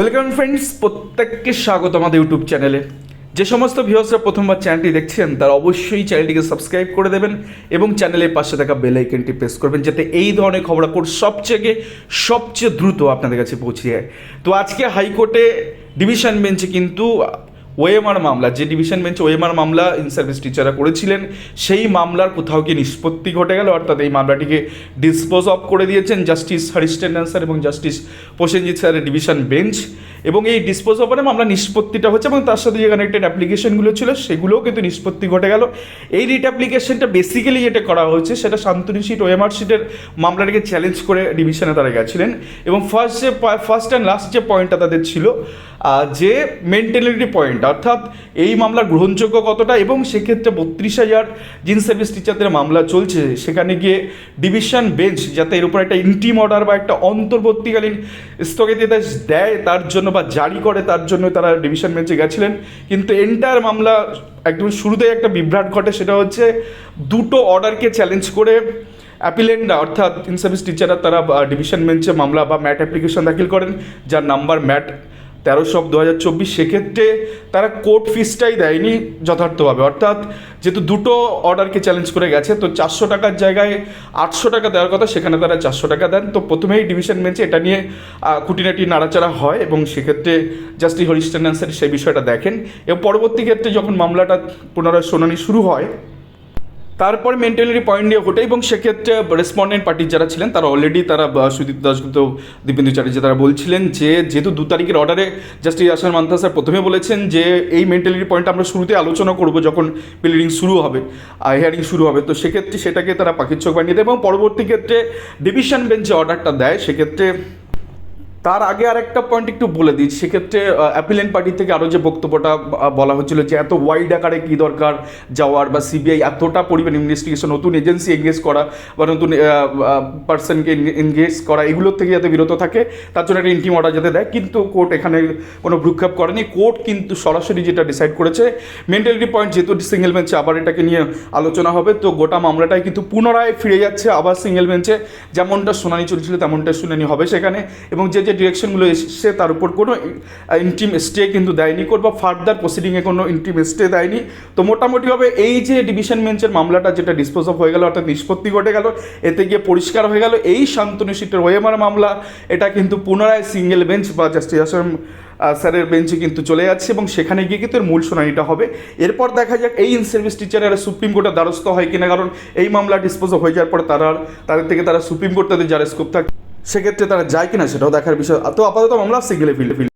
Welcome friends প্রত্যেককে স্বাগত আমাদের ইউটিউব চ্যানেলে যে সমস্ত ভিউসরা প্রথমবার চ্যানেলটি দেখছেন, তারা অবশ্যই চ্যানেলটিকে সাবস্ক্রাইব করে দেবেন এবং চ্যানেলের পাশে থাকা বেল আইকনটি প্রেস করবেন, যাতে এই ধরনের খবরাখবর সবচেয়ে সবচেয়ে দ্রুত আপনাদের কাছে পৌঁছে যায়। তো আজকে হাইকোর্টে ডিভিশন বেঞ্চে কিন্তু ওএমআর মামলা, যে ডিভিশন বেঞ্চে ওএমআর মামলা ইন সার্ভিস টিচাররা করেছিলেন, সেই মামলার কোথাও কি নিষ্পত্তি ঘটে গেল? অর্থাৎ এই মামলাটিকে ডিসপোজ অফ করে দিয়েছেন জাস্টিস হরিস্টেন্ডন স্যার এবং জাস্টিস প্রসেনজিৎ স্যারের ডিভিশন বেঞ্চ এবং এই ডিসপোজ অফারে মামলা নিষ্পত্তিটা হচ্ছে এবং তার সাথে যে কানেক্টেড অ্যাপ্লিকেশনগুলো ছিল, সেগুলোও কিন্তু নিষ্পত্তি ঘটে গেল। এই রিট অ্যাপ্লিকেশনটা বেসিক্যালি যেটা করা হয়েছে, সেটা শান্তনু সিট ওএমআর সিটের মামলাটাকে চ্যালেঞ্জ করে ডিভিশনে তারা গেছিলেন এবং ফার্স্ট যে ফার্স্ট অ্যান্ড লাস্ট যে পয়েন্টটা তাদের ছিল যে মেন্টালিটি পয়েন্ট অর্থাৎ এই মামলার গ্রহণযোগ্য কতটা এবং সেক্ষেত্রে বত্রিশ হাজার জিন সার্ভিস টিচারদের মামলা চলছে, সেখানে গিয়ে ডিভিশন বেঞ্চ যাতে এর উপর একটা ইন্টিম অর্ডার বা একটা অন্তর্বর্তীকালীন স্থগিতাদেশ দেয় তার জন্য বা জারি করে তার জন্য তারা ডিভিশন বেঞ্চে গেছিলেন। কিন্তু এন্টায়ার মামলা একদম শুরুতেই একটা বিভ্রাট ঘটে, সেটা হচ্ছে দুটো অর্ডারকে চ্যালেঞ্জ করে অ্যাপিলেন্টরা, অর্থাৎ ইন সার্ভিস টিচাররা তারা ডিভিশন বেঞ্চে মামলা বা ম্যাট অ্যাপ্লিকেশন দাখিল করেন, যার নাম্বার ম্যাট তেরোশো দু হাজার চব্বিশ, সেক্ষেত্রে তারা কোর্ট ফিসটাই দেয়নি যথার্থভাবে। অর্থাৎ যেহেতু দুটো অর্ডারকে চ্যালেঞ্জ করে গেছে, তো চারশো টাকার জায়গায় আটশো টাকা দেওয়ার কথা, সেখানে তারা চারশো টাকা দেন। তো প্রথমেই ডিভিশন বেঞ্চে এটা নিয়ে খুঁটিনাটি নাড়াচাড়া হয় এবং সেক্ষেত্রে জাস্টিস হরিস্টান স্যার সেই বিষয়টা দেখেন। এবং পরবর্তী ক্ষেত্রে যখন মামলাটা পুনরায় শুনানি শুরু হয় তারপর মেন্টালিটি পয়েন্ট নিয়ে ওঠে এবং সেক্ষেত্রে রেসপন্ডেন্ট পার্টির যারা ছিলেন, তারা অলরেডি তারা সুদীপ দাসগুপ্ত দীপেন্দু চ্যাটার্জি তারা বলছিলেন যে, যেহেতু দু তারিখের অর্ডারে জাস্টিস আসান মান্থা স্যার প্রথমে বলেছেন যে, এই মেন্টালিটি পয়েন্ট আমরা শুরুতে আলোচনা করব যখন প্লিডিং শুরু হবে হিয়ারিং শুরু হবে। তো সেক্ষেত্রে সেটাকে তারা পাখির চোখ বানিয়ে দেয় এবং পরবর্তী ক্ষেত্রে ডিভিশন বেঞ্চে অর্ডারটা দেয়। সেক্ষেত্রে তার আগে আরেকটা পয়েন্ট একটু বলে দিই, সেক্ষেত্রে অ্যাপিলেন্ট পার্টি থেকে আরও যে বক্তব্যটা বলা হচ্ছিল যে এত ওয়াইড আকারে কী দরকার যাওয়ার বা সিবিআই এতটা পরিমাণ ইনভেস্টিগেশন নতুন এজেন্সি এঙ্গেজ করা বা নতুন পার্সনকে এনগেজ করা, এগুলোর থেকে যাতে বিরত থাকে, তার জন্য একটা ইন্টিম অর্ডার যাতে দেয়। কিন্তু কোর্ট এখানে কোনো ভ্রুক্ষেপ করেনি। কোর্ট কিন্তু সরাসরি যেটা ডিসাইড করেছে মেন্টালিটি পয়েন্ট যেহেতু সিঙ্গেল বেঞ্চে আবার এটাকে নিয়ে আলোচনা হবে, তো গোটা মামলাটাই কিন্তু পুনরায় ফিরে যাচ্ছে আবার সিঙ্গেল বেঞ্চে যেমনটা শুনানি চলছিল, তেমনটা শুনানি হবে সেখানে। এবং যে যে ডিরেকশনগুলো এসছে, তার উপর কোনো ইন্টিম স্টে কিন্তু দেয়নি কোর্ট বা ফার্দার প্রসিডিংয়ে কোনো ইন্টিম স্টে দেয়নি। তো মোটামুটিভাবে এই যে ডিভিশন বেঞ্চের মামলাটা যেটা ডিসপোজ অফ হয়ে গেল, অর্থাৎ নিষ্পত্তি ঘটে গেল, এতে গিয়ে পরিষ্কার হয়ে গেল, এই শান্তনু সিটের ওয়েমার মামলা, এটা কিন্তু পুনরায় সিঙ্গেল বেঞ্চ বা জাস্টিস আসাম স্যারের বেঞ্চে কিন্তু চলে যাচ্ছে এবং সেখানে গিয়ে কিন্তু এর মূল শুনানিটা হবে। এরপর দেখা যাক এই ইন সার্ভিস টিচারেরা সুপ্রিম কোর্টের দ্বারস্থ হয় কিনা, কারণ এই মামলা ডিসপোজ হয়ে যাওয়ার পর তারা আর- তাদের থেকে তারা সুপ্রিম কোর্ট তাদের যারা স্কোপ থাকে সেক্ষেত্রে তারা যায় কিনা সেটাও দেখার বিষয়। তো আপাতত মামলা সিঙ্গেলে ফিল্ডে ফিল্ড